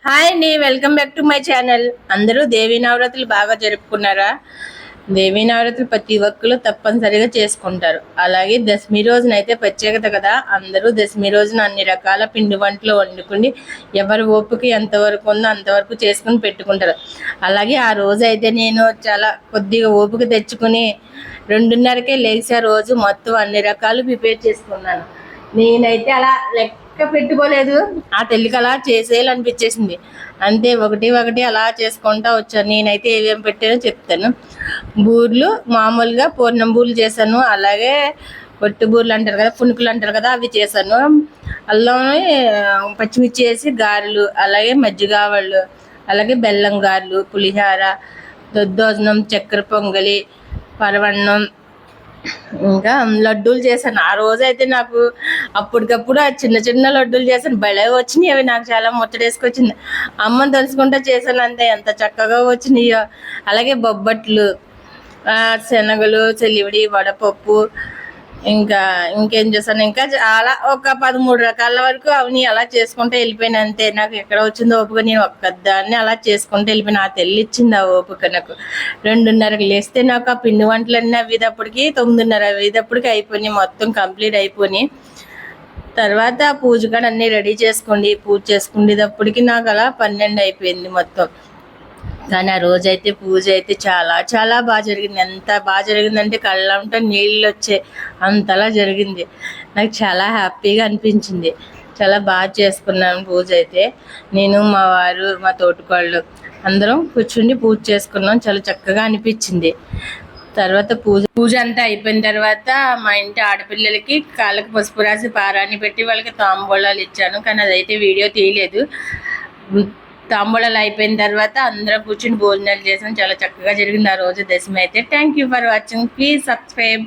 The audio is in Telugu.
హాయ్ అండి welcome back to my channel అందరూ దేవీ నవరాత్రులు బాగా జరుపుకున్నారా? దేవీ నవరాత్రులు ప్రతి ఒక్కరు తప్పనిసరిగా చేసుకుంటారు. అలాగే దశమి రోజున అయితే ప్రత్యేకత కదా. అందరూ దశమి రోజున అన్ని రకాల పిండి వంటలు వండుకుని ఎవరి ఓపిక ఎంతవరకు ఉందో అంతవరకు చేసుకుని పెట్టుకుంటారు. అలాగే ఆ రోజు అయితే నేను చాలా కొద్దిగా ఓపిక తెచ్చుకుని రెండున్నరకే లేచి ఆ రోజు మొత్తం అన్ని రకాలు ప్రిపేర్ చేసుకున్నాను. నేనైతే అలా లెక్క పెట్టుకోలేదు. ఆ తెల్లికి అలా చేసేయాలనిపించేసింది. అంతే ఒకటి ఒకటి అలా చేసుకుంటా వచ్చాను. నేనైతే ఏమేం పెట్టానో చెప్తాను. బూర్లు మామూలుగా పూర్ణం బూర్లు చేశాను. అలాగే పొట్టు బూర్లు అంటారు కదా పునుకులు అంటారు కదా అవి చేశాను. అల్లం పచ్చిమిర్చి వేసి గారెలు అలాగే మజ్జిగ వాళ్ళు అలాగే బెల్లం గారెలు పులిహార దద్దోజనం చక్కెర పొంగలి పరవన్నం ఇంకా లడ్డూలు చేశాను. ఆ రోజు అయితే నాకు అప్పటికప్పుడు ఆ చిన్న చిన్న లడ్డూలు చేశాను. భలే వచ్చినాయి అవి నాకు చాలా ముచ్చటేసుకొచ్చింది. అమ్మని తెలుసుకుంటే చేశాను అంతే. ఎంత చక్కగా వచ్చినాయో. అలాగే బొబ్బట్లు శనగలు చెలివిడి వడపప్పు ఇంకా ఇంకేం చేశాను ఇంకా చాలా ఒక పదమూడు రకాల వరకు అవి అలా చేసుకుంటే వెళ్ళిపోయాను అంతే. నాకు ఎక్కడ వచ్చిందో ఓపిక నేను ఒక్కదాన్ని అలా చేసుకుంటే వెళ్ళిపోయిన. ఆ తెల్లి ఇచ్చింది ఆ ఓపిక నాకు. రెండున్నరకు లేస్తే నాకు ఆ పిండి వంటలన్నీ అవ్వేటప్పటికి తొమ్మిదిన్నర అవ్వేటప్పటికి అయిపోయినాయి. మొత్తం కంప్లీట్ అయిపోయినాయి. తర్వాత పూజ కూడా అన్నీ రెడీ చేసుకోండి పూజ చేసుకునేటప్పటికి నాకు అలా పన్నెండు అయిపోయింది మొత్తం. కానీ ఆ రోజు అయితే పూజ అయితే చాలా చాలా బాగా జరిగింది. ఎంత బాగా జరిగిందంటే కళ్ళంటే నీళ్ళు వచ్చాయి అంతలా జరిగింది. నాకు చాలా హ్యాపీగా అనిపించింది. చాలా బాగా చేసుకున్నాను పూజ అయితే. నేను మా వారు మా తోటికోళ్ళు అందరం కూర్చుని పూజ చేసుకున్నాం. చాలా చక్కగా అనిపించింది. తర్వాత పూజ పూజ అంతా అయిపోయిన తర్వాత మా ఇంటి ఆడపిల్లలకి కాళ్ళకి పసుపు రాసి పారాన్ని పెట్టి వాళ్ళకి తాంబూలాలు ఇచ్చాను. కానీ అదైతే వీడియో తీయలేదు. తాంబూలాలు అయిపోయిన తర్వాత అందరం కూర్చుని భోజనాలు చేసాం. చాలా చక్కగా జరిగింది ఆ రోజు దశమి అయితే. Thank you for watching please subscribe